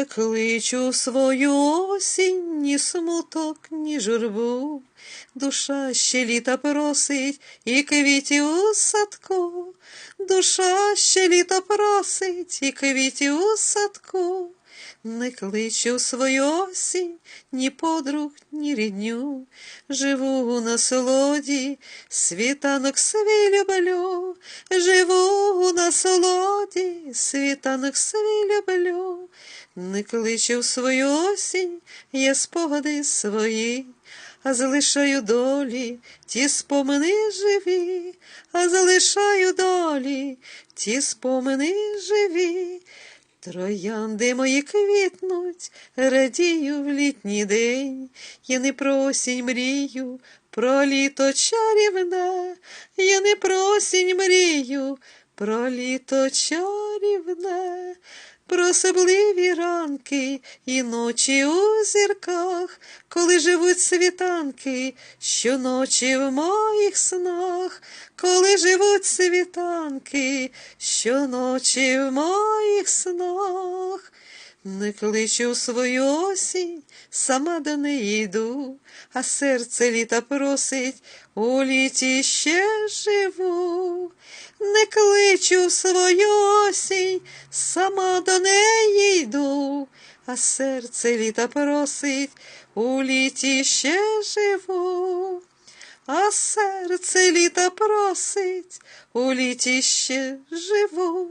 Не кличу свою осінь, ні смуток, ні журбу. Душа ще літа просить і квітів у садку. Душа ще літа просить і квітів у садку. Не кличу свою осінь, ні подруг, ні рідню. Живу у насолоді, світанок свій люблю. Живу у насолоді, світанок свій люблю. Не кличу свою осінь, я спогади свої, а залишаю долі, ті спомини живі, а залишаю долі, ті спомини живі. Троянди мої квітнуть, радію в літній день. Я не про осінь мрію, про літо чарівне, я не про осінь мрію, про літо чарівне, про особливі ранки і ночі у зірках, коли живуть світанки, щоночі в моїх снах, коли живуть світанки, щоночі в моїх снах. Не кличу свою осінь, сама до неї йду, а серце літа просить, у літі ще живу. Не кличу свою осінь, сама до неї йду, а серце літа просить, у літі ще живу. А серце літа просить, у літі ще живу.